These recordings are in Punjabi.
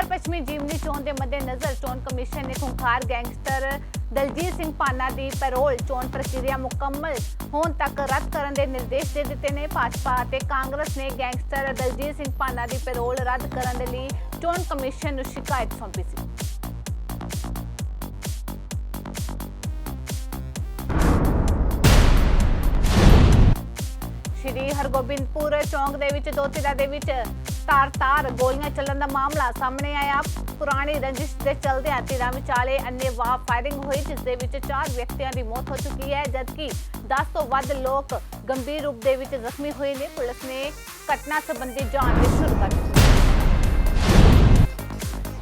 ਜਲੰਧਰ ਪੱਛਮੀ ਜੀਵਨੀ ਚੋਣ ਦੇ ਮੱਦੇਨਜ਼ਰ ਚੋਣ ਕਮਿਸ਼ਨ ਨੇ ਖੁੰਖਾਰ ਗੈਂਗਸਟਰ ਦਲਜੀਤ ਸਿੰਘ ਪਾਨਾ ਦੀ ਪੈਰੋਲ ਚੋਣ ਪ੍ਰਕਿਰਿਆ ਮੁਕੰਮਲ ਹੋਣ ਤੱਕ ਰੱਦ ਕਰਨ ਦੇ ਨਿਰਦੇਸ਼ ਦੇ ਦਿੱਤੇ ਨੇ ਭਾਜਪਾ ਅਤੇ ਕਾਂਗਰਸ ਨੇ ਗੈਂਗਸਟਰ ਦਲਜੀਤ ਸਿੰਘ ਪਾਨਾ ਦੀ ਪੈਰੋਲ ਰੱਦ ਕਰਨ ਦੇ ਲਈ ਚੋਣ ਕਮਿਸ਼ਨ ਨੂੰ ਸ਼ਿਕਾਇਤ ਸੌਂਪੀ ਸੀ ਸ਼੍ਰੀ ਹਰਗੋਬਿੰਦਪੁਰ ਚੌਂਕ ਦੇ ਵਿੱਚ ਦੋ ਧਿਰਾਂ ਦੇ ਵਿੱਚ ਤਾਰ-ਤਾਰ ਗੋਲੀਆਂ ਚੱਲਣ ਦਾ ਮਾਮਲਾ ਸਾਹਮਣੇ ਆਇਆ। ਪੁਰਾਣੀ ਰੰਜਿਸ਼ ਦੇ ਚਲਦਿਆਂ ਧਿਰਾਂ ਵਿਚਾਲੇ ਅੰਨੇਵਾਹ ਫਾਇਰਿੰਗ ਹੋਈ, ਜਿਸ ਦੇ ਵਿੱਚ ਚਾਰ ਵਿਅਕਤੀਆਂ ਦੀ ਮੌਤ ਹੋ ਚੁੱਕੀ ਹੈ, ਜਦਕਿ 10 ਤੋਂ ਵੱਧ ਲੋਕ ਗੰਭੀਰ ਰੂਪ ਦੇ ਵਿੱਚ ਜ਼ਖਮੀ ਹੋਏ ਨੇ। ਪੁਲਿਸ ਨੇ ਘਟਨਾ ਸੰਬੰਧੀ ਜਾਂਚ ਸ਼ੁਰੂ ਕਰ ਦਿੱਤੀ।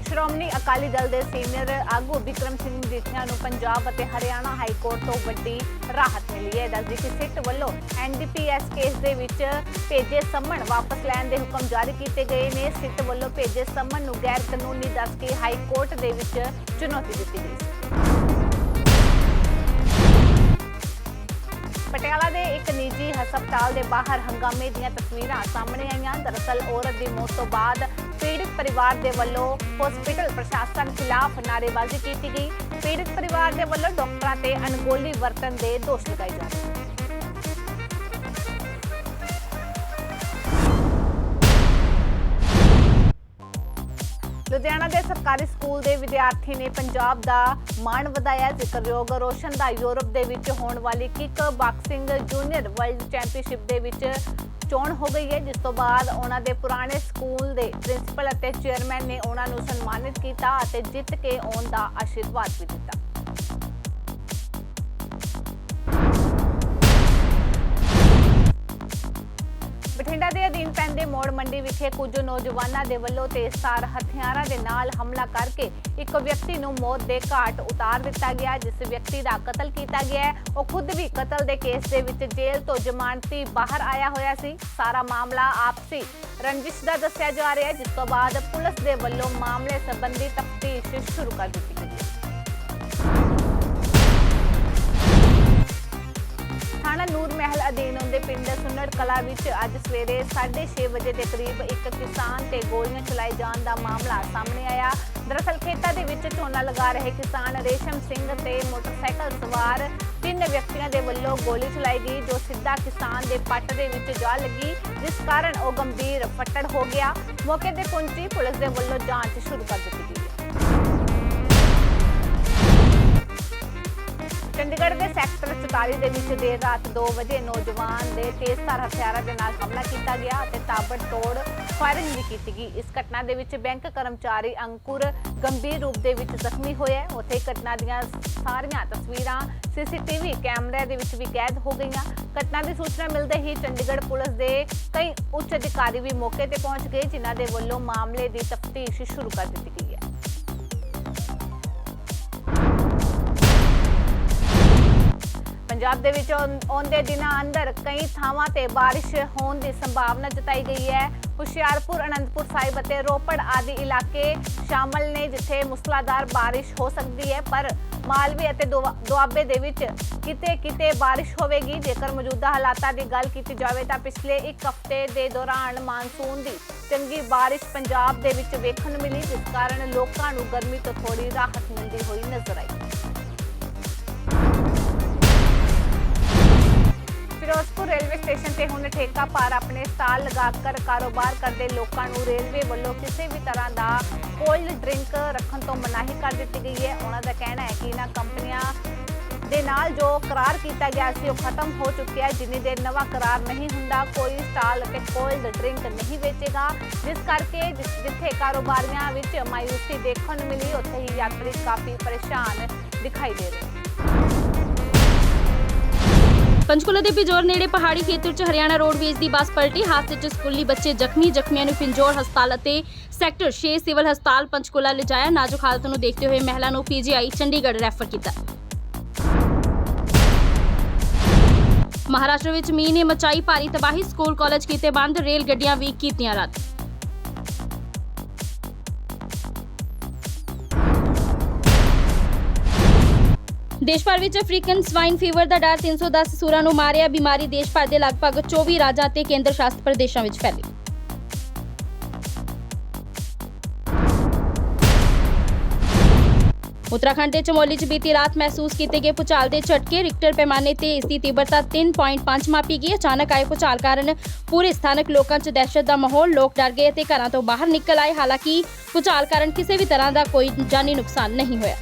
ਸ਼੍ਰੋਮਣੀ ਅਕਾਲੀ ਦਲ ਦੇ ਸੀਨੀਅਰ ਆਗੂ ਵਿਕਰਮ ਸਿੰਘ ਮਜੀਠੀਆ ਨੂੰ ਪੰਜਾਬ ਅਤੇ ਹਰਿਆਣਾ ਹਾਈ ਕੋਰਟ ਤੋਂ ਵੱਡੀ ਰਾਹਤ ਮਿਲੀ ਹੈ। ਦੱਸਦੀ ਕਿ ਸਿੱਟ ਵੱਲੋਂ ਐਨਡੀਪੀਐਸ ਕੇਸ ਦੇ ਵਿੱਚ ਭੇਜੇ ਸੰਮਣ ਵਾਪਸ ਲੈਣ ਦੇ ਹੁਕਮ ਜਾਰੀ ਕੀਤੇ ਗਏ ਨੇ। ਸਿੱਟ ਵੱਲੋਂ ਭੇਜੇ ਸੰਮਣ ਨੂੰ ਗੈਰ ਕਾਨੂੰਨੀ ਦੱਸ ਕੇ ਹਾਈ ਕੋਰਟ ਦੇ ਵਿੱਚ ਚੁਣੌਤੀ ਦਿੱਤੀ ਗਈ ਪਟਿਆਲਾ ਦੇ ਇੱਕ ਨਿੱਜੀ ਹਸਪਤਾਲ ਦੇ ਬਾਹਰ ਹੰਗਾਮੇ ਦੀਆਂ ਤਸਵੀਰਾਂ ਸਾਹਮਣੇ ਆਈਆਂ। ਦਰਅਸਲ ਔਰਤ ਦੀ ਮੌਤ ਤੋਂ ਬਾਅਦ ਪੀੜਤ ਪਰਿਵਾਰ ਦੇ ਵੱਲੋਂ ਹਸਪੀਟਲ ਪ੍ਰਸ਼ਾਸਨ ਖਿਲਾਫ ਨਾਅਰੇਬਾਜ਼ੀ ਕੀਤੀ ਗਈ। ਪੀੜਤ ਪਰਿਵਾਰ ਦੇ ਵੱਲੋਂ ਡਾਕਟਰਾਂ ਤੇ ਅਣਗੌਲੀ ਵਰਤਣ ਦੇ ਦੋਸ਼ ਲਗਾਏ ਜਾ ਰਹੇ ਸਰਕਾਰੀ ਸਕੂਲ ਦੇ ਵਿਦਿਆਰਥੀ ਨੇ ਪੰਜਾਬ ਦਾ ਮਾਣ ਵਧਾਇਆ। ਜ਼ਿਕਰਯੋਗ ਰੋਸ਼ਨ ਦਾ ਯੂਰਪ ਦੇ ਵਿੱਚ ਹੋਣ ਵਾਲੀ kick boxing junior world championship ਦੇ ਵਿੱਚ ਚੋਣ ਹੋ ਗਈ ਹੈ। ਜਿਸ ਤੋਂ ਬਾਅਦ ਉਹਨਾਂ ਦੇ ਪੁਰਾਣੇ ਸਕੂਲ ਦੇ ਪ੍ਰਿੰਸੀਪਲ ਅਤੇ ਚੇਅਰਮੈਨ ਨੇ ਉਹਨਾਂ ਨੂੰ ਸਨਮਾਨਿਤ ਕੀਤਾ ਅਤੇ ਜਿੱਤ ਕੇ ਆਉਣ ਦਾ ਆਸ਼ੀਰਵਾਦ ਵੀ ਦਿੱਤਾ। ਬਠਿੰਡਾ ਦੇ ਅਧੀਨ ਪੈਂਦੇ ਮੋੜ ਮੰਡੀ ਵਿਖੇ ਕੁਝ ਨੌਜਵਾਨਾਂ ਦੇ ਵੱਲੋਂ ਤੇਜ਼ਧਾਰ ਹਥਿਆਰਾਂ ਦੇ ਨਾਲ ਹਮਲਾ ਕਰਕੇ ਇੱਕ ਵਿਅਕਤੀ ਨੂੰ ਮੌਤ ਦੇ ਘਾਟ ਉਤਾਰ ਦਿੱਤਾ ਗਿਆ ਜਿਸ ਵਿਅਕਤੀ ਦਾ ਕਤਲ ਕੀਤਾ ਗਿਆ ਹੈ, ਉਹ ਖੁਦ ਵੀ ਕਤਲ ਦੇ ਕੇਸ ਦੇ ਵਿੱਚ ਜੇਲ੍ਹ ਤੋਂ ਜ਼ਮਾਨਤੀ ਬਾਹਰ ਆਇਆ ਹੋਇਆ ਸੀ। ਸਾਰਾ ਮਾਮਲਾ ਆਪਸੀ ਰੰਜਿਸ਼ ਦਾ ਦੱਸਿਆ ਜਾ ਰਿਹਾ ਹੈ ਜਿਸ ਤੋਂ ਬਾਅਦ ਪੁਲਿਸ ਦੇ ਵੱਲੋਂ ਮਾਮਲੇ ਸੰਬੰਧੀ ਤਫਤੀਸ਼ ਸ਼ੁਰੂ ਕਰ ਦਿੱਤੀ ਥਾਣਾ ਨੂਰ ਮਹਿਲ ਅਧੀਨ ਹੁੰਦੇ ਪਿੰਡ ਸੁਨੜ ਕਲਾ ਵਿੱਚ ਅੱਜ ਸਵੇਰੇ 6:30 ਵਜੇ ਦੇ ਕਰੀਬ ਇੱਕ ਕਿਸਾਨ ਤੇ ਗੋਲੀਆਂ ਚਲਾਏ ਜਾਣ ਦਾ ਮਾਮਲਾ ਸਾਹਮਣੇ ਆਇਆ। ਦਰਅਸਲ ਖੇਤਾਂ ਦੇ ਵਿੱਚ ਝੋਨਾ ਲਗਾ ਰਹੇ ਕਿਸਾਨ ਰੇਸ਼ਮ ਸਿੰਘ ਤੇ ਮੋਟਰਸਾਈਕਲ ਸਵਾਰ ਤਿੰਨ ਵਿਅਕਤੀਆਂ ਦੇ ਵੱਲੋਂ ਗੋਲੀ ਚਲਾਈ ਗਈ, ਜੋ ਸਿੱਧਾ ਕਿਸਾਨ ਦੇ ਪੱਟ ਦੇ ਵਿੱਚ ਜਾ ਲੱਗੀ, ਜਿਸ ਕਾਰਨ ਉਹ ਗੰਭੀਰ ਫੱਟੜ ਹੋ ਗਿਆ। ਮੌਕੇ ਤੇ ਪਹੁੰਚੀ ਪੁਲਿਸ ਦੇ ਵੱਲੋਂ ਜਾਂਚ ਸ਼ੁਰੂ ਕਰ ਦਿੱਤੀ ਗਈ। ਚੰਡੀਗੜ੍ਹ ਦੇ ਸੈਕਟਰ 44 ਦੇ ਵਿੱਚ ਦੇਰ ਰਾਤ 2 ਵਜੇ ਨੌਜਵਾਨ ਦੇ ਤੇਜ਼ਧਾਰ ਹਥਿਆਰਾਂ ਦੇ ਨਾਲ ਹਮਲਾ ਕੀਤਾ ਗਿਆ ਅਤੇ ਤਾਬੜਤੋੜ ਫਾਇਰਿੰਗ ਵੀ ਕੀਤੀ ਗਈ। ਇਸ ਘਟਨਾ ਦੇ ਵਿੱਚ ਬੈਂਕ ਕਰਮਚਾਰੀ ਅੰਕੁਰ ਗੰਭੀਰ ਰੂਪ ਦੇ ਵਿੱਚ ਜ਼ਖਮੀ ਹੋਇਆ ਉੱਥੇ ਘਟਨਾ ਦੀਆਂ ਸਾਰੀਆਂ ਤਸਵੀਰਾਂ, ਸੀਸੀਟੀਵੀ ਕੈਮਰੇ ਦੇ ਵਿੱਚ ਵੀ ਕੈਦ ਹੋ ਗਈਆਂ। ਘਟਨਾ ਦੀ ਸੂਚਨਾ ਮਿਲਦੇ ਹੀ ਚੰਡੀਗੜ੍ਹ ਪੁਲਿਸ ਦੇ ਕਈ ਉੱਚ ਅਧਿਕਾਰੀ ਵੀ ਮੌਕੇ ਤੇ ਪਹੁੰਚ ਗਏ, ਜਿਨ੍ਹਾਂ ਦੇ ਵੱਲੋਂ ਮਾਮਲੇ ਦੀ ਤਫਤੀਸ਼ ਸ਼ੁਰੂ ਕਰ ਦਿੱਤੀ ਗਈ ਹੈ। ਪੰਜਾਬ ਦੇ ਵਿੱਚ ਆਉਂਦੇ ਦਿਨਾਂ ਅੰਦਰ ਕਈ ਥਾਵਾਂ ਤੇ ਬਾਰਿਸ਼ ਹੋਣ ਦੀ ਸੰਭਾਵਨਾ ਜਤਾਈ ਗਈ ਹੈ। ਹੁਸ਼ਿਆਰਪੁਰ, ਅਨੰਦਪੁਰ ਸਾਹਿਬ ਅਤੇ ਰੋਪੜ ਆਦਿ ਇਲਾਕੇ ਸ਼ਾਮਲ ਨੇ ਜਿੱਥੇ ਮੁਸਲਾਧਾਰ ਬਾਰਿਸ਼ ਹੋ ਸਕਦੀ ਹੈ, ਪਰ ਮਾਲਵੇ ਅਤੇ ਦੁਆਬੇ ਦੇ ਵਿੱਚ ਕਿਤੇ ਕਿਤੇ ਬਾਰਿਸ਼ ਹੋਵੇਗੀ। ਜੇਕਰ ਮੌਜੂਦਾ ਹਾਲਾਤਾਂ ਦੀ ਗੱਲ ਕੀਤੀ ਜਾਵੇ ਤਾਂ ਪਿਛਲੇ ਇੱਕ ਹਫ਼ਤੇ ਦੇ ਦੌਰਾਨ ਮਾਨਸੂਨ ਦੀ ਚੰਗੀ ਬਾਰਿਸ਼ ਪੰਜਾਬ ਦੇ ਵਿੱਚ ਵੇਖਣ ਮਿਲੀ, ਜਿਸ ਕਾਰਨ ਲੋਕਾਂ ਨੂੰ ਗਰਮੀ ਤੋਂ ਥੋੜੀ ਰਾਹਤ ਮਿਲਦੀ ਹੋਈ ਨਜ਼ਰ ਆਈ। ਫਿਰੋਜ਼ਪੁਰ ਰੇਲਵੇ ਸਟੇਸ਼ਨ ਤੇ ਹੁਣ ਠੇਕਾ ਭਾਰ ਆਪਣੇ ਸਟਾਲ ਲਗਾ ਕਰ ਕਾਰੋਬਾਰ ਕਰਦੇ ਲੋਕਾਂ ਨੂੰ ਰੇਲਵੇ ਵੱਲੋਂ ਕਿਸੇ ਵੀ ਤਰ੍ਹਾਂ ਦਾ ਕੋਲਡ ਡਰਿੰਕ ਰੱਖਣ ਤੋਂ ਮਨਾਹੀ ਕਰ ਦਿੱਤੀ ਗਈ ਹੈ। ਉਹਨਾਂ ਦਾ ਕਹਿਣਾ ਹੈ ਕਿ ਇਹਨਾਂ ਕੰਪਨੀਆਂ ਦੇ ਨਾਲ ਜੋ ਕਰਾਰ ਕੀਤਾ ਗਿਆ ਸੀ, ਉਹ ਖਤਮ ਹੋ ਚੁੱਕਿਆ ਹੈ। ਜਿੰਨੀ ਦੇਰ ਨਵਾਂ ਕਰਾਰ ਨਹੀਂ ਹੁੰਦਾ, ਕੋਈ ਸਟਾਲ ਅਤੇ ਕੋਲਡ ਡਰਿੰਕ ਨਹੀਂ ਵੇਚੇਗਾ। ਜਿਸ ਕਰਕੇ ਜਿਸ- ਜਿੱਥੇ ਕਾਰੋਬਾਰੀਆਂ ਵਿੱਚ ਮਾਇੂਸੀ ਦੇਖਣ ਨੂੰ ਮਿਲੀ, ਉੱਥੇ ਹੀ ਯਾਤਰੀ ਕਾਫੀ ਪਰੇਸ਼ਾਨ ਦਿਖਾਈ ਦੇ ਰਹੇ ਪੰਚਕੂਲਾ ਦੇ ਪਿਜੋਰ ਨੇੜੇ ਪਹਾੜੀ ਖੇਤਰ 'ਚ ਹਰਿਆਣਾ ਰੋਡਵੇਜ਼ ਦੀ ਬੱਸ ਪਲਟੀ, ਹਾਦਸੇ 'ਚ ਸਕੂਲੀ ਬੱਚੇ ਜ਼ਖਮੀ, ਜ਼ਖਮੀਆਂ ਨੂੰ ਪਿੰਜੋਰ ਹਸਪਤਾਲ ਅਤੇ ਸੈਕਟਰ 6 ਸਿਵਲ ਹਸਪਤਾਲ ਪੰਚਕੁਲਾ ਲਿਜਾਇਆ। ਨਾਜ਼ੁਕ ਹਾਲਤ ਨੂੰ ਦੇਖਦੇ ਹੋਏ ਮਹਿਲਾ ਨੂੰ ਪੀਜੀਆਈ ਚੰਡੀਗੜ੍ਹ ਰੈਫਰ ਕੀਤਾ। ਮਹਾਰਾਸ਼ਟਰ ਵਿੱਚ ਮੀਂਹ ਨੇ ਮਚਾਈ ਭਾਰੀ ਤਬਾਹੀ। ਸਕੂਲ, ਕਾਲਜ ਕੀਤੇ ਬੰਦ, ਰੇਲ ਗੱਡੀਆਂ ਵੀ ਕੀਤੀਆਂ ਰੱਦ। ਦੇਸ਼ ਭਰ ਵਿੱਚ ਅਫਰੀਕਨ ਸਵਾਈਨ ਫੀਵਰ ਦਾ ਡਰ 310 ਸੂਰਾਂ ਨੂੰ ਮਾਰਿਆ, ਬਿਮਾਰੀ ਦੇਸ਼ ਭਰ ਦੇ ਲਗਭਗ 24 ਰਾਜਾਂ ਅਤੇ ਕੇਂਦਰ ਸ਼ਾਸਿਤ ਪ੍ਰਦੇਸ਼ਾਂ ਵਿੱਚ ਫੈਲੀ। ਉੱਤਰਾਖੰਡ ਦੇ ਚਮੋਲੀ 'ਚ ਬੀਤੀ ਰਾਤ ਮਹਿਸੂਸ ਕੀਤੇ ਗਏ ਭੂਚਾਲ ਦੇ ਝਟਕੇ, ਰਿਕਟਰ ਪੈਮਾਨੇ ਤੇ ਇਸ ਦੀ ਤੀਬਰਤਾ 3.5 ਮਾਪੀ ਗਈ। ਅਚਾਨਕ ਆਏ ਭੂਚਾਲ ਕਾਰਨ ਪੂਰੇ ਸਥਾਨਕ ਲੋਕਾਂ 'ਚ ਦਹਿਸ਼ਤ ਦਾ ਮਾਹੌਲ, ਲੋਕ ਡਰ ਗਏ ਤੇ ਘਰਾਂ ਤੋਂ ਬਾਹਰ ਨਿਕਲ ਆਏ। ਹਾਲਾਂਕਿ ਭੂਚਾਲ ਕਾਰਨ ਕਿਸੇ ਵੀ ਤਰ੍ਹਾਂ ਦਾ ਕੋਈ ਜਾਨੀ ਨੁਕਸਾਨ ਨਹੀਂ ਹੋਇਆ।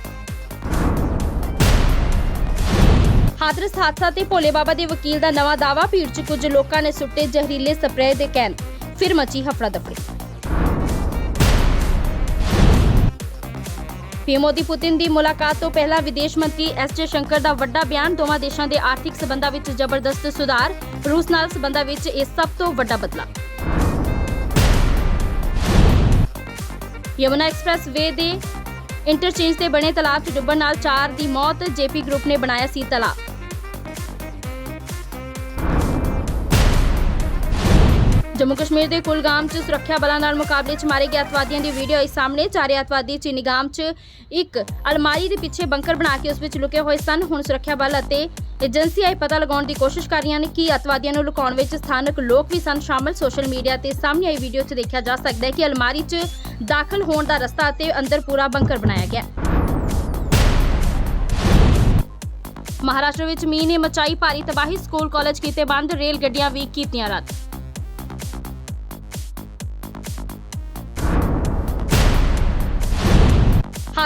ਹਾਦਰਸ ਹਾਦਸਾ ਤੇ ਭੋਲੇ ਬਾਬਾ ਦੇ ਵਕੀਲ ਦਾ ਨਵਾਂ ਦਾਵਾ ਭੀੜ 'ਚ ਕੁਝ ਲੋਕਾਂ ਨੇ ਸੁੱਟੇ ਜ਼ਹਿਰੀਲੇ ਸਪਰੇਅ ਦੇ ਕੈਨ ਫਿਰ ਮਚੀ ਹਫੜਾ ਦਫੜੀ ਪੀਐਮ ਮੋਦੀ ਪੁਤਿਨ ਦੀ ਮੁਲਾਕਾਤ ਤੋਂ ਪਹਿਲਾਂ ਵਿਦੇਸ਼ ਮੰਤਰੀ ਐਸ ਜੇ ਸ਼ੰਕਰ ਦਾ ਵੱਡਾ ਬਿਆਨ, ਦੋਵਾਂ ਦੇਸ਼ਾਂ ਦੇ ਆਰਥਿਕ ਸਬੰਧਾਂ ਵਿੱਚ ਜ਼ਬਰਦਸਤ ਸੁਧਾਰ, ਰੂਸ ਨਾਲ ਸਬੰਧਾਂ ਵਿੱਚ ਇਹ ਸਭ ਤੋਂ ਵੱਡਾ ਬਦਲਾਅ। ਯਮੁਨਾ ਐਕਸਪ੍ਰੈਸ ਵੇ ਦੇ ਇੰਟਰਚੇਂਜ ਤੇ ਬਣੇ ਤਲਾਬ 'ਚ ਡੁੱਬਣ ਨਾਲ 4 ਦੀ ਮੌਤ, ਜੇਪੀ ਗਰੁੱਪ ਨੇ ਬਣਾਇਆ ਸੀ ਤਲਾਬ। ਜੰਮੂ ਕਸ਼ਮੀਰ ਦੇ ਕੁਲਗਾਮ 'ਚ ਸੁਰੱਖਿਆ ਬਲਾਂ ਨਾਲ ਮੁਕਾਬਲੇ 'ਚ ਮਾਰੇ ਗਏ ਅਤਵਾਦੀਆਂ ਦੀ ਵੀਡੀਓ ਆਈ ਸਾਹਮਣੇ। ਚਾਰੇ ਅਤਵਾਦੀ ਚੀਨੀਗਾਮ 'ਚ ਇੱਕ ਅਲਮਾਰੀ ਦੇ ਪਿੱਛੇ ਬੰਕਰ ਬਣਾ ਕੇ ਉਸ ਵਿੱਚ ਲੁਕੇ ਹੋਏ ਸਨ। ਹੁਣ ਸੁਰੱਖਿਆ ਬਲ ਅਤੇ ਏਜੰਸੀਆਂ ਇਹ ਪਤਾ ਲਗਾਉਣ ਦੀ ਕੋਸ਼ਿਸ਼ ਕਰ ਰਹੀਆਂ ਨੇ ਕਿ ਅਤਵਾਦੀਆਂ ਨੂੰ ਲੁਕਾਉਣ ਵਿੱਚ ਸਥਾਨਕ ਲੋਕ ਵੀ ਸਨ ਸ਼ਾਮਲ। ਸੋਸ਼ਲ ਮੀਡੀਆ ਤੇ ਸਾਹਮਣੇ ਆਈ ਵੀਡੀਓ 'ਚ ਦੇਖਿਆ ਜਾ ਸਕਦਾ ਹੈ ਕਿ ਅਲਮਾਰੀ 'ਚ ਦਾਖਲ ਹੋਣ ਦਾ ਰਸਤਾ ਅਤੇ ਅੰਦਰ ਪੂਰਾ ਬੰਕਰ ਬਣਾਇਆ ਗਿਆ। ਮਹਾਰਾਸ਼ਟਰ ਵਿੱਚ ਮੀਂਹ ਨੇ ਮਚਾਈ ਭਾਰੀ ਤਬਾਹੀ। ਸਕੂਲ, ਕਾਲਜ ਕੀਤੇ ਬੰਦ, ਰੇਲ ਗੱਡੀਆਂ ਵੀ ਕੀਤੀਆਂ ਰੱਦ।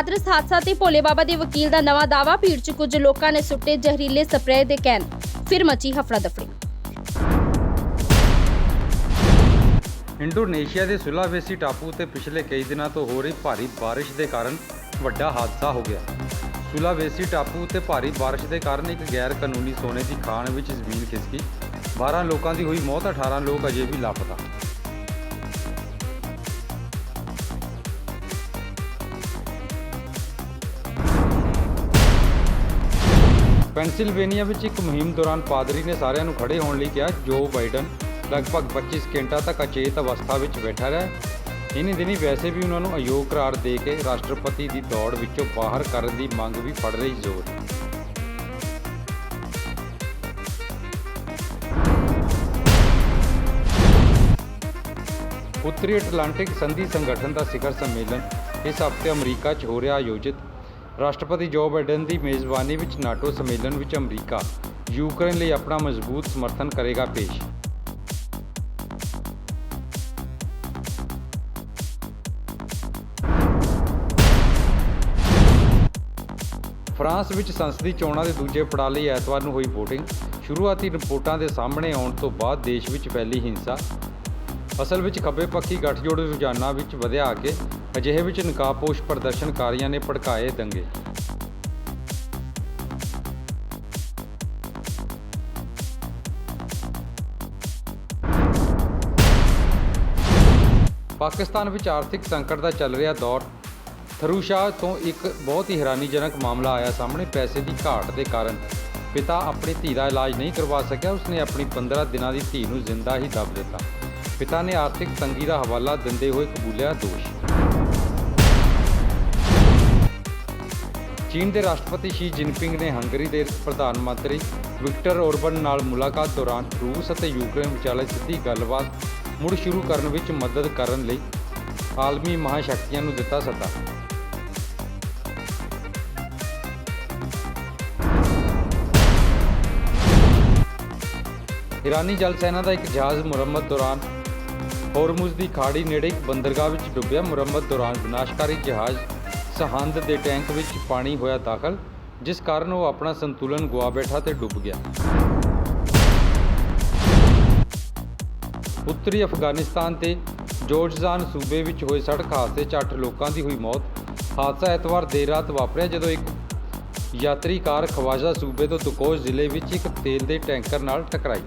ਹਾਦਰਸ ਹਾਦਸਾ ਤੇ ਭੋਲੇ ਬਾਬਾ ਦੇ ਵਕੀਲ ਦਾ ਨਵਾਂ ਦਾਵਾ ਭੀੜ 'ਚ ਕੁਝ ਲੋਕਾਂ ਨੇ ਸੁੱਟੇ ਜ਼ਹਿਰੀਲੇ ਸਪਰੇਅ ਦੇ ਕੈਨ। ਫਿਰ ਮਚੀ ਹਫੜਾ ਦਫੜੀ ਇੰਡੋਨੇਸ਼ੀਆ ਦੇ ਸੁਲਾਵੇਸੀ ਟਾਪੂ ਤੇ ਪਿਛਲੇ ਕਈ ਦਿਨਾਂ ਤੋਂ ਹੋ ਰਹੀ ਭਾਰੀ ਬਾਰਿਸ਼ ਦੇ ਕਾਰਨ ਵੱਡਾ ਹਾਦਸਾ ਹੋ ਗਿਆ। ਸੁਲਾਵੇਸੀ ਟਾਪੂ ਤੇ ਭਾਰੀ ਬਾਰਿਸ਼ ਦੇ ਕਾਰਨ ਇੱਕ ਗੈਰ ਕਾਨੂੰਨੀ ਸੋਨੇ ਦੀ ਖਾਣ ਵਿੱਚ ਜ਼ਮੀਨ ਖਿਸਕੀ। 12 ਲੋਕਾਂ ਦੀ ਹੋਈ ਮੌਤ 18 ਲੋਕ ਅਜੇ ਵੀ ਲਾਪਤਾ। ਪੈਨਸਿਲਵੇਨੀਆ ਵਿੱਚ ਇੱਕ ਮੁਹਿੰਮ ਦੌਰਾਨ ਪਾਦਰੀ ਨੇ ਸਾਰਿਆਂ ਨੂੰ ਖੜੇ ਹੋਣ ਲਈ ਕਿਹਾ, ਜੋ ਬਾਈਡਨ ਲਗਭਗ 25 ਘੰਟਾ ਤੱਕ ਅਚੇਤ ਅਵਸਥਾ ਵਿੱਚ ਬੈਠਾ ਰਿਹਾ ਇਨੀ ਦਿਨੀ ਵੈਸੇ ਵੀ ਉਹਨਾਂ ਨੂੰ ਅਯੋਗ ਕਰਾਰ ਦੇ ਕੇ ਰਾਸ਼ਟਰਪਤੀ ਦੀ ਦੌੜ ਵਿੱਚੋਂ ਬਾਹਰ ਕਰਨ ਦੀ ਮੰਗ ਵੀ ਫੜ ਰਹੀ ਜ਼ੋਰ। ਉੱਤਰੀ ਅਟਲਾਂਟਿਕ ਸੰਧੀ ਸੰਗਠਨ ਦਾ ਸਿਖਰ ਸੰਮੇਲਨ ਇਸ ਹਫ਼ਤੇ ਅਮਰੀਕਾ 'ਚ ਹੋ ਰਿਹਾ ਆਯੋਜਿਤ। ਰਾਸ਼ਟਰਪਤੀ ਜੋ ਬਾਈਡਨ ਦੀ ਮੇਜ਼ਬਾਨੀ ਵਿੱਚ ਨਾਟੋ ਸੰਮੇਲਨ ਵਿੱਚ ਅਮਰੀਕਾ, ਯੂਕਰੇਨ ਲਈ ਆਪਣਾ ਮਜ਼ਬੂਤ ਸਮਰਥਨ ਕਰੇਗਾ ਪੇਸ਼। ਫਰਾਂਸ ਵਿੱਚ ਸੰਸਦੀ ਚੋਣਾਂ ਦੇ ਦੂਜੇ ਪੜਾਅ ਲਈ ਐਤਵਾਰ ਨੂੰ ਹੋਈ VOTING ਸ਼ੁਰੂਆਤੀ ਰਿਪੋਰਟਾਂ ਦੇ ਸਾਹਮਣੇ ਆਉਣ ਤੋਂ ਬਾਅਦ ਦੇਸ਼ ਵਿੱਚ ਫੈਲੀ ਹਿੰਸਾ। ਅਸਲ ਵਿੱਚ ਖੱਬੇ ਪੱਖੀ ਗੱਠਜੋੜ ਰੁਝਾਨਾਂ ਵਿੱਚ ਵਧਿਆ ਕੇ ਅਜਿਹੇ ਵਿੱਚ ਨਕਾਬਪੋਸ਼ ਪ੍ਰਦਰਸ਼ਨਕਾਰੀਆਂ ਨੇ ਭੜਕਾਏ ਦੰਗੇ। ਪਾਕਿਸਤਾਨ ਵਿੱਚ ਆਰਥਿਕ ਸੰਕਟ ਦਾ ਚੱਲ ਰਿਹਾ ਦੌਰ। ਥਰੂਸ਼ਾਹ ਤੋਂ ਇੱਕ ਬਹੁਤ ਹੀ ਹੈਰਾਨੀਜਨਕ ਮਾਮਲਾ ਆਇਆ ਸਾਹਮਣੇ, ਪੈਸੇ ਦੀ ਘਾਟ ਦੇ ਕਾਰਨ। ਪਿਤਾ ਆਪਣੀ ਧੀ ਦਾ ਇਲਾਜ ਨਹੀਂ ਕਰਵਾ ਸਕਿਆ, ਉਸਨੇ ਆਪਣੀ 15 ਦਿਨਾਂ ਦੀ ਧੀ ਨੂੰ ਜ਼ਿੰਦਾ ਹੀ ਦੱਬ ਦਿੱਤਾ। ਪਿਤਾ ਨੇ ਆਰਥਿਕ ਤੰਗੀ ਦਾ ਹਵਾਲਾ ਦਿੰਦੇ ਹੋਏ ਕਬੂਲਿਆ ਦੋਸ਼। ਚੀਨ ਦੇ ਰਾਸ਼ਟਰਪਤੀ ਸ਼ੀ ਜਿਨਪਿੰਗ ਨੇ ਹੰਗਰੀ ਦੇ ਪ੍ਰਧਾਨ ਮੰਤਰੀ ਵਿਕਟਰ ਔਰਬਨ ਨਾਲ ਮੁਲਾਕਾਤ ਦੌਰਾਨ ਰੂਸ ਅਤੇ ਯੂਕਰੇਨ ਵਿਚਾਲੇ ਸਿੱਧੀ ਗੱਲਬਾਤ ਮੁੜ ਸ਼ੁਰੂ ਕਰਨ ਵਿੱਚ ਮਦਦ ਕਰਨ ਲਈ ਆਲਮੀ ਮਹਾਸ਼ਕਤੀਆਂ ਨੂੰ ਦਿੱਤਾ ਸੱਦਾ। ਇਰਾਨੀ ਜਲ ਸੈਨਾ ਦਾ ਇੱਕ ਜਹਾਜ਼ ਮੁਰੰਮਤ ਦੌਰਾਨ ਹੋਰਮੁਜ਼ ਦੀ ਖਾੜੀ ਨੇੜੇ ਇੱਕ ਬੰਦਰਗਾਹ ਵਿੱਚ ਡੁੱਬਿਆ। ਮੁਰੰਮਤ ਦੌਰਾਨ ਵਿਨਾਸ਼ਕਾਰੀ ਜਹਾਜ਼ ਸਹੰਦ ਦੇ ਟੈਂਕ ਵਿੱਚ ਪਾਣੀ ਹੋਇਆ ਦਾਖਲ, ਜਿਸ ਕਾਰਨ ਉਹ ਆਪਣਾ ਸੰਤੁਲਨ ਗੁਆ ਬੈਠਾ ਤੇ ਡੁੱਬ ਗਿਆ। ਉੱਤਰੀ ਅਫਗਾਨਿਸਤਾਨ ਦੇ ਜੋਰਜਜ਼ਾਨ ਸੂਬੇ ਵਿੱਚ ਹੋਏ ਸੜਕ ਹਾਦਸੇ 'ਚ 8 ਲੋਕਾਂ ਦੀ ਹੋਈ ਮੌਤ। ਹਾਦਸਾ ਐਤਵਾਰ ਦੇਰ ਰਾਤ ਵਾਪਰਿਆ ਜਦੋਂ ਇੱਕ ਯਾਤਰੀ ਕਾਰ ਖਵਾਜਾ ਸੂਬੇ ਤੋਂ ਦੁਕੋਸ਼ ਜ਼ਿਲ੍ਹੇ ਵਿੱਚ ਇੱਕ ਤੇਲ ਦੇ ਟੈਂਕਰ ਨਾਲ ਟਕਰਾਈ।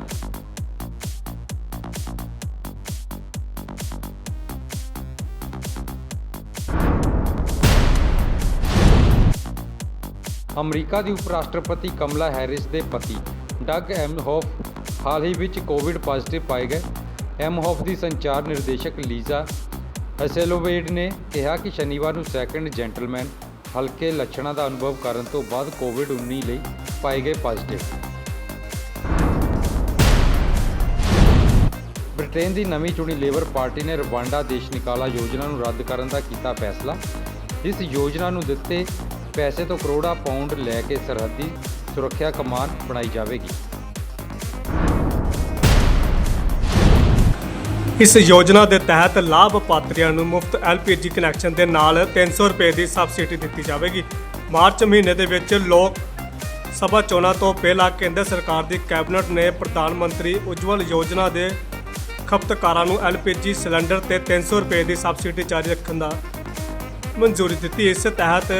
ਅਮਰੀਕਾ ਦੀ ਉਪ ਰਾਸ਼ਟਰਪਤੀ ਕਮਲਾ ਹੈਰਿਸ ਦੇ ਪਤੀ ਡਗ ਐਮਹੋਫ ਹਾਲ ਹੀ ਵਿੱਚ ਕੋਵਿਡ ਪੋਜ਼ਿਟਿਵ ਪਾਏ ਗਏ। ਐਮਹੋਫ ਦੀ ਸੰਚਾਰ ਨਿਰਦੇਸ਼ਕ ਲੀਜ਼ਾ ਅਸੈਲੋਵੇਡ ਨੇ ਕਿਹਾ ਕਿ ਸ਼ਨੀਵਾਰ ਨੂੰ ਸੈਕੰਡ ਜੈਂਟਲਮੈਨ ਹਲਕੇ ਲੱਛਣਾਂ ਦਾ ਅਨੁਭਵ ਕਰਨ ਤੋਂ ਬਾਅਦ ਕੋਵਿਡ-19 ਲਈ ਪਾਏ ਗਏ ਪੋਜ਼ਿਟਿਵ। ਬ੍ਰਿਟੇਨ ਦੀ ਨਵੀਂ ਚੁਣੀ ਲੇਬਰ ਪਾਰਟੀ ਨੇ ਰਵਾਂਡਾ ਦੇਸ਼ ਨਿਕਾਲਾ ਯੋਜਨਾ ਨੂੰ ਰੱਦ ਕਰਨ ਦਾ ਕੀਤਾ ਫੈਸਲਾ। ਇਸ ਯੋਜਨਾ ਨੂੰ ਦਿੱਤੇ ਪੈਸੇ ਤੋਂ ਕਰੋੜਾਂ ਪਾਉਂਡ ਲੈ ਕੇ ਸਰਹੱਦੀ ਸੁਰੱਖਿਆ ਕਮਾਨ ਬਣਾਈ ਜਾਵੇਗੀ। ਇਸ ਯੋਜਨਾ ਦੇ ਤਹਿਤ ਲਾਭਪਾਤਰੀਆਂ ਨੂੰ ਮੁਫਤ ਐਲਪੀਜੀ ਕਨੈਕਸ਼ਨ ਦੇ ਨਾਲ 300 ਰੁਪਏ ਦੀ ਸਬਸਿਡੀ ਦਿੱਤੀ ਜਾਵੇਗੀ। ਮਾਰਚ ਮਹੀਨੇ ਦੇ ਵਿੱਚ ਲੋਕ ਸਭਾ ਚੋਣਾਂ ਤੋਂ ਪਹਿਲਾਂ ਕੇਂਦਰ ਸਰਕਾਰ ਦੀ ਕੈਬਨਿਟ ਨੇ ਪ੍ਰਧਾਨ ਮੰਤਰੀ ਉਜਵਲ ਯੋਜਨਾ ਦੇ ਖਪਤਕਾਰਾਂ ਨੂੰ ਐਲਪੀਜੀ ਸਿਲੰਡਰ ਤੇ 300 ਰੁਪਏ ਦੀ ਸਬਸਿਡੀ ਜਾਰੀ ਰੱਖਣ ਦਾ ਮਨਜ਼ੂਰੀ ਦਿੱਤੀ। ਇਸ ਤਹਿਤ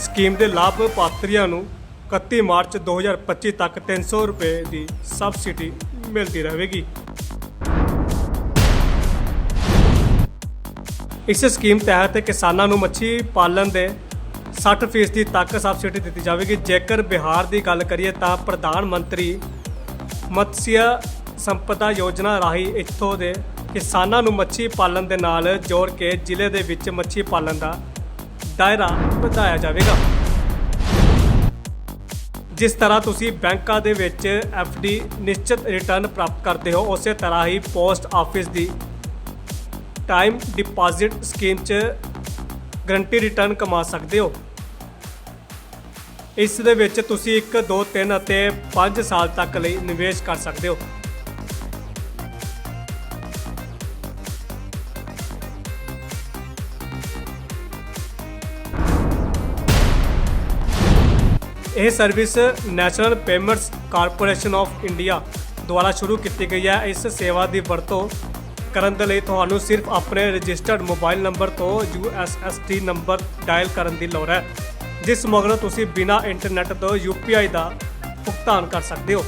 ਸਕੀਮ ਦੇ ਲਾਭਪਾਤਰੀਆਂ ਨੂੰ 31 ਮਾਰਚ 2025 ਤੱਕ 300 ਰੁਪਏ ਦੀ ਸਬਸਿਡੀ ਮਿਲਦੀ ਰਹੇਗੀ। ਇਸ ਸਕੀਮ ਤਹਿਤ ਕਿਸਾਨਾਂ ਨੂੰ ਮੱਛੀ ਪਾਲਣ ਦੇ 60% ਤੱਕ ਸਬਸਿਡੀ ਦਿੱਤੀ ਜਾਵੇਗੀ। ਜੇਕਰ ਬਿਹਾਰ ਦੀ ਗੱਲ ਕਰੀਏ ਤਾਂ ਪ੍ਰਧਾਨ ਮੰਤਰੀ ਮਤਸਿਆ ਸੰਪਦਾ ਯੋਜਨਾ ਰਾਹੀਂ ਇੱਥੋਂ ਦੇ ਕਿਸਾਨਾਂ ਨੂੰ ਮੱਛੀ ਪਾਲਣ ਦੇ ਨਾਲ ਜੋੜ ਕੇ ਜ਼ਿਲ੍ਹੇ ਦੇ ਵਿੱਚ ਮੱਛੀ ਪਾਲਣ ਦਾ ਦਾਇਰਾ ਵਧਾਇਆ ਜਾਵੇਗਾ। ਜਿਸ ਤਰ੍ਹਾਂ ਤੁਸੀਂ ਬੈਂਕਾਂ ਦੇ ਵਿੱਚ ਡੀ ਨਿਸ਼ਚਿਤ ਰਿਟਰਨ ਪ੍ਰਾਪਤ ਕਰਦੇ ਹੋ, ਉਸੇ ਤਰ੍ਹਾਂ ਹੀ ਪੋਸਟ ਆਫਿਸ ਦੀ ਟਾਈਮ ਡਿਪੋਜ਼ਿਟ ਸਕੀਮ 'ਚ ਗਰੰਟੀ ਰਿਟਰਨ ਕਮਾ ਸਕਦੇ ਹੋ। ਇਸ ਦੇ ਵਿੱਚ ਤੁਸੀਂ 1 2 3 ਅਤੇ 5 ਸਾਲ ਤੱਕ ਲਈ ਨਿਵੇਸ਼ ਕਰ ਸਕਦੇ ਹੋ। ਇਹ service national payments corporation of India ਦੁਆਰਾ ਸ਼ੁਰੂ ਕੀਤੀ ਗਈ ਹੈ। ਇਸ ਸੇਵਾ ਦੀ ਵਰਤੋਂ ਕਰਨ ਦੇ ਲਈ ਤੁਹਾਨੂੰ ਸਿਰਫ ਆਪਣੇ ਰਜਿਸਟਰਡ ਮੋਬਾਈਲ ਨੰਬਰ ਤੋਂ USSD ਨੰਬਰ ਡਾਇਲ ਕਰਨ ਦੀ ਲੋੜ ਹੈ, ਜਿਸ ਮਗਰੋਂ ਤੁਸੀਂ ਬਿਨਾਂ ਇੰਟਰਨੈਟ ਤੋਂ UPI ਦਾ ਭੁਗਤਾਨ ਕਰ ਸਕਦੇ ਹੋ।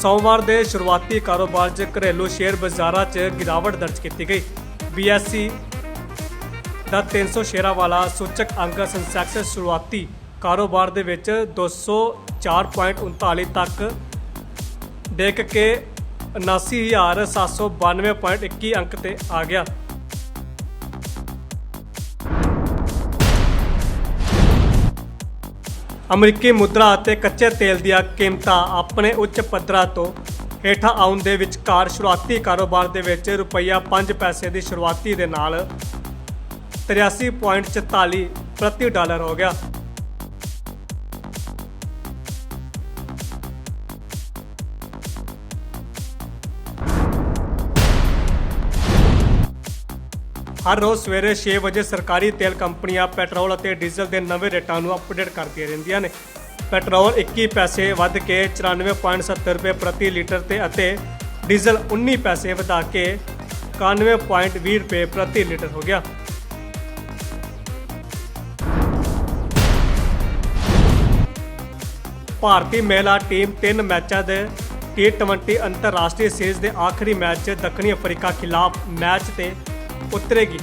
ਸੋਮਵਾਰ ਦੇ ਸ਼ੁਰੂਆਤੀ ਕਾਰੋਬਾਰ 'ਚ ਘਰੇਲੂ ਸ਼ੇਅਰ ਬਾਜ਼ਾਰਾਂ 'ਚ ਗਿਰਾਵਟ ਦਰਜ ਕੀਤੀ ਗਈ। BSE ਦਾ 300 ਸ਼ੇਅਰਾਂ ਵਾਲਾ ਸੂਚਕ ਅੰਕ ਸੈਂਸੈਕਸ ਸ਼ੁਰੂਆਤੀ ਕਾਰੋਬਾਰ ਦੇ ਵਿੱਚ 204.39 ਤੱਕ ਡਿੱਗ ਕੇ 79792.21 ਅੰਕ ਤੇ ਆ ਗਿਆ। ਅਮਰੀਕੀ ਮੁਦਰਾ ਅਤੇ ਕੱਚੇ ਤੇਲ ਦੀਆਂ ਕੀਮਤਾਂ ਆਪਣੇ ਉੱਚ ਪੱਧਰਾਂ ਤੋਂ ਹੇਠਾਂ ਆਉਣ ਦੇ ਵਿਚਕਾਰ ਸ਼ੁਰੂਆਤੀ ਕਾਰੋਬਾਰ ਦੇ ਵਿੱਚ ਰੁਪਈਆ 5 ਪੈਸੇ ਦੀ ਸ਼ੁਰੂਆਤੀ ਦੇ ਨਾਲ 83.44 ਪ੍ਰਤੀ ਡਾਲਰ ਹੋ ਗਿਆ। ਹਰ ਰੋਜ਼ ਸਵੇਰੇ 6 ਵਜੇ ਸਰਕਾਰੀ ਤੇਲ ਕੰਪਨੀਆਂ ਪੈਟਰੋਲ ਅਤੇ ਡੀਜ਼ਲ ਦੇ ਨਵੇਂ ਰੇਟਾਂ ਨੂੰ ਅਪਡੇਟ ਕਰਦੀਆਂ ਰਹਿੰਦੀਆਂ ਨੇ। ਪੈਟਰੋਲ 21 ਪੈਸੇ ਵੱਧ ਕੇ 94.70 ਰੁਪਏ ਪ੍ਰਤੀ ਲੀਟਰ ਤੇ ਅਤੇ ਡੀਜ਼ਲ 19 ਪੈਸੇ ਵਧਾ ਕੇ 91.20 ਰੁਪਏ ਪ੍ਰਤੀ ਲੀਟਰ ਹੋ ਗਿਆ। ਭਾਰਤੀ ਮਹਿਲਾ ਟੀਮ ਤਿੰਨ ਮੈਚਾਂ ਦੇ T20 ਅੰਤਰਰਾਸ਼ਟਰੀ ਸੀਰੀਜ਼ ਦੇ ਆਖਰੀ ਮੈਚ 'ਚ ਦੱਖਣੀ ਅਫਰੀਕਾ ਖਿਲਾਫ ਮੈਚ ਤੇ ਉਤਰੇਗੀ,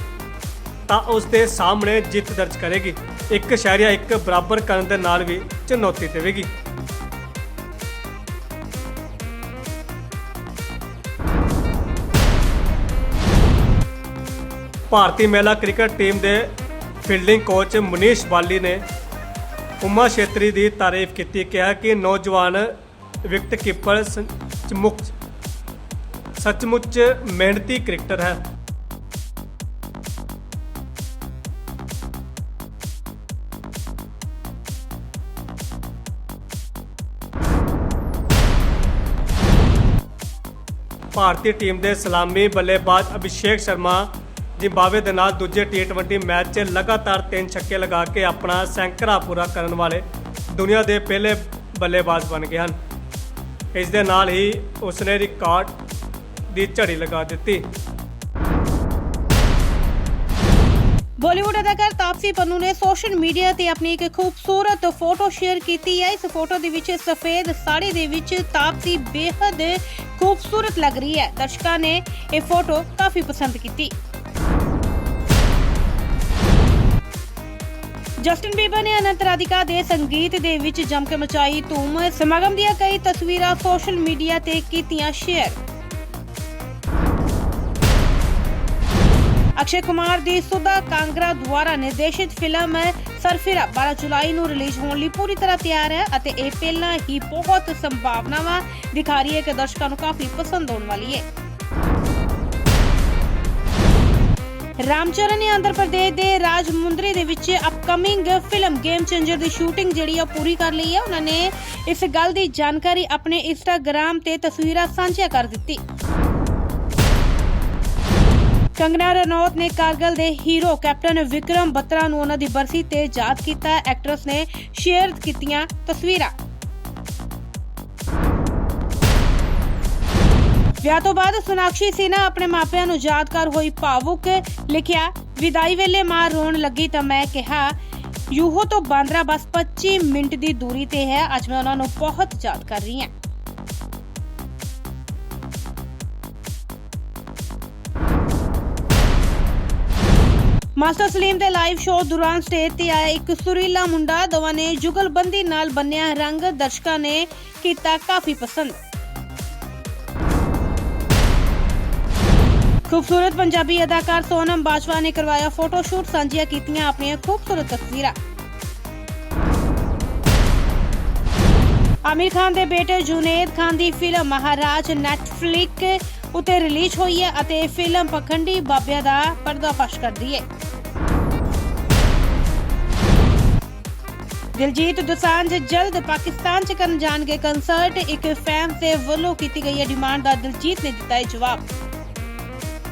ਤਾਂ ਉਸ ਦੇ ਸਾਹਮਣੇ ਜਿੱਤ ਦਰਜ ਕਰੇਗੀ। ਇੱਕ ਸ਼ਹਿਰੀਆ ਇੱਕ ਬਰਾਬਰ ਕਰਨ ਦੇ ਨਾਲ ਵੀ ਚੁਣੌਤੀ ਦੇਵੇਗੀ। ਭਾਰਤੀ ਮਹਿਲਾ ਕ੍ਰਿਕਟ ਟੀਮ ਦੇ ਫੀਲਡਿੰਗ ਕੋਚ ਮਨੀਸ਼ ਬਾਲੀ ਨੇ ਉਮਾ ਛੇਤਰੀ ਦੀ ਤਾਰੀਫ ਕੀਤੀ, ਕਿਹਾ ਕਿ ਨੌਜਵਾਨ ਵਿਕਟ ਕੀਪਰ ਸੱਚਮੁੱਚ ਸੱਚਮੁੱਚ ਮਿਹਨਤੀ ਕ੍ਰਿਕਟਰ ਹੈ। ਭਾਰਤੀ ਟੀਮ ਦੇ ਸਲਾਮੀ ਬੱਲੇਬਾਜ਼ ਅਭਿਸ਼ੇਕ ਸ਼ਰਮਾ ਜ਼ਿੰਬਾਬਵੇ ਦੇ ਨਾਲ ਦੂਜੇ T20 ਮੈਚ 'ਚ ਲਗਾਤਾਰ ਤਿੰਨ ਛੱਕੇ ਲਗਾ ਕੇ ਆਪਣਾ ਸੈਂਕੜਾ ਪੂਰਾ ਕਰਨ ਵਾਲੇ ਦੁਨੀਆ ਦੇ ਪਹਿਲੇ ਬੱਲੇਬਾਜ਼ ਬਣ ਗਏ ਹਨ। ਇਸ ਦੇ ਨਾਲ ਹੀ ਉਸਨੇ ਰਿਕਾਰਡ ਦੀ ਝੜੀ ਲਗਾ ਦਿੱਤੀ। ਬਾਲੀਵੁੱਡ ਅਦਾਕਾਰ ਤਾਪਸੀ ਪੰਨੂ ਨੇ ਸੋਸ਼ਲ ਮੀਡੀਆ ਤੇ ਆਪਣੀ ਇੱਕ ਖੂਬਸੂਰਤ ਫੋਟੋ ਸ਼ੇਅਰ ਕੀਤੀ ਹੈ। ਇਸ ਫੋਟੋ ਦੇ ਵਿੱਚ ਸਫੇਦ ਸਾੜੀ ਦੇ ਵਿੱਚ ਤਾਪਸੀ ਬੇहद ਖੂਬਸੂਰਤ ਲੱਗ ਰਹੀ ਹੈ। ਦਰਸ਼ਕਾਂ ਨੇ ਇਹ ਫੋਟੋ ਕਾਫੀ ਪਸੰਦ ਕੀਤੀ। ਜਸਟਿਨ ਬੀਬਰ ਨੇ ਅਨੰਤ ਰਾਧਿਕਾ ਦੇ ਸੰਗੀਤ ਦੇ ਵਿੱਚ ਜੰਮ ਕੇ ਮਚਾਈ ਧੂਮ। ਸਮਾਗਮ ਦੀਆਂ ਕਈ ਤਸਵੀਰਾਂ ਸੋਸ਼ਲ ਮੀਡੀਆ ਤੇ ਕੀਤੀਆਂ ਸ਼ੇਅਰ। ਅਕਸ਼ੇ ਕੁਮਾਰ ਦੀ ਸੁਧਾ ਕਾਂਗਰਾ ਦੁਆਰਾ ਨਿਰਦੇਸ਼ਿਤ ਫਿਲਮ ਸਰਫਿਰਾ 12 ਜੁਲਾਈ ਨੂੰ ਰਿਲੀਜ਼ ਹੋਣ ਲਈ ਪੂਰੀ ਤਰ੍ਹਾਂ ਤਿਆਰ ਹੈ ਅਤੇ ਇਹ ਪਹਿਲਾਂ ਹੀ ਬਹੁਤ ਸੰਭਾਵਨਾਵਾਂ ਦਿਖਾ ਰਹੀ ਹੈ ਕਿ ਦਰਸ਼ਕਾਂ ਨੂੰ ਕਾਫੀ ਪਸੰਦ ਆਉਣ ਵਾਲੀ ਹੈ। ਰਾਮਚਰਨ ਨੇ ਆਂਧਰ ਪ੍ਰਦੇਸ਼ ਦੇ ਰਾਜਮੁੰਦਰੀ ਦੇ ਵਿੱਚ ਅਪਕਮਿੰਗ ਫਿਲਮ ਗੇਮ ਚੇਂਜਰ ਦੀ ਸ਼ੂਟਿੰਗ ਜਿਹੜੀ ਆ ਪੂਰੀ ਕਰ ਲਈ ਹੈ ਉਹਨਾਂ ਨੇ ਇਸ ਗੱਲ ਦੀ ਜਾਣਕਾਰੀ ਆਪਣੇ ਇੰਸਟਾਗ੍ਰam ਤੇ ਤਸਵੀਰਾਂ ਸਾਂਝੀਆਂ ਕਰ ਦਿੱਤੀ। ਕੰਗਨਾ ਰਣੌਤ ਨੇ ਕਾਰਗਲ ਦੇ ਹੀਰੋ ਕੈਪਟਨ ਵਿਕਰਮ ਬਤਰਾ ਨੂੰ ਉਹਨਾਂ ਦੀ ਬਰਸੀ ਤੇ ਯਾਦ ਕੀਤਾ। ਐਕਟਰਸ ਨੇ ਸ਼ੇਅਰ ਕੀਤੀਆਂ ਤਸਵੀਰਾਂ। ਵਿਆਹ ਤੋਂ ਬਾਅਦ ਸੁਨਾਕਸ਼ੀ ਸਿਨਾ ਆਪਣੇ ਮਾਪਿਆਂ ਨੂੰ ਯਾਦ ਕਰ ਹੋਈ ਭਾਵੁਕ ਲਿਖਿਆ, ਵਿਦਾਈ ਵੇਲੇ ਮਾਂ ਰੋਣ ਲੱਗੀ ਤਾਂ ਮੈਂ ਕਿਹਾ, ਯੂਹੋ ਤੋਂ ਬਾਂਦਰਾ ਬਸ 25 ਮਿੰਟ ਦੀ ਦੂਰੀ ਤੇ ਹੈ, ਅੱਜ ਮੈਂ ਉਹਨਾਂ ਨੂੰ ਬਹੁਤ ਯਾਦ ਕਰ ਰਹੀ ਹਾਂ। ਮਾਸਟਰ ਸਲੀਮ ਦੇ ਲਾਈਵ ਸ਼ੋਅ ਦੌਰਾਨ ਸਟੇਜ ਤੇ ਆਇਆ ਇੱਕ ਸੁਰੀਲਾ ਮੁੰਡਾ, ਦੋਵਾਂ ਨੇ ਜੁਗਲਬੰਦੀ ਨਾਲ ਬੰਨਿਆ ਰੰਗ, ਦਰਸ਼ਕਾਂ ਨੇ ਕੀਤਾ ਕਾਫੀ ਪਸੰਦ। ਖੂਬਸੂਰਤ ਪੰਜਾਬੀ ਅਦਾਕਾਰ ਸੋਨਮ ਬਾਜਵਾ ਨੇ ਕਰਵਾਇਆ ਫੋਟੋ ਸ਼ੂਟ, ਸਾਂਝੀਆਂ ਕੀਤੀਆਂ ਆਪਣੀਆਂ ਖੂਬਸੂਰਤ ਤਸਵੀਰਾਂ। ਆਮਿਰ ਖਾਨ ਦੇ ਬੇਟੇ ਜੁਨੇਦ ਖਾਨ ਦੀ ਫਿਲਮ ਮਹਾਰਾਜ ਨੈਟਫਲਿਕ ਉਤੇ ਰਿਲੀਜ਼ ਹੋਈ ਹੈ ਅਤੇ ਫਿਲਮ ਪਖੰਡੀ ਬਾਬਿਆਂ ਦਾ ਪਰਦਾਫਾਸ਼ ਕਰਦੀ ਹੈ। ਦਿਲਜੀਤ ਦੋਸਾਂਝ ਜਲਦ ਪਾਕਿਸਤਾਨ ਚ ਕਰਨ ਜਾਣਗੇ ਕੰਸਰਟ ਇੱਕ ਫੈਨ ਦੇ ਵੱਲੋਂ ਕੀਤੀ ਗਈ ਹੈ ਡਿਮਾਂਡ ਦਾ ਦਿਲਜੀਤ ਨੇ ਦਿੱਤਾ ਹੈ ਜਵਾਬ।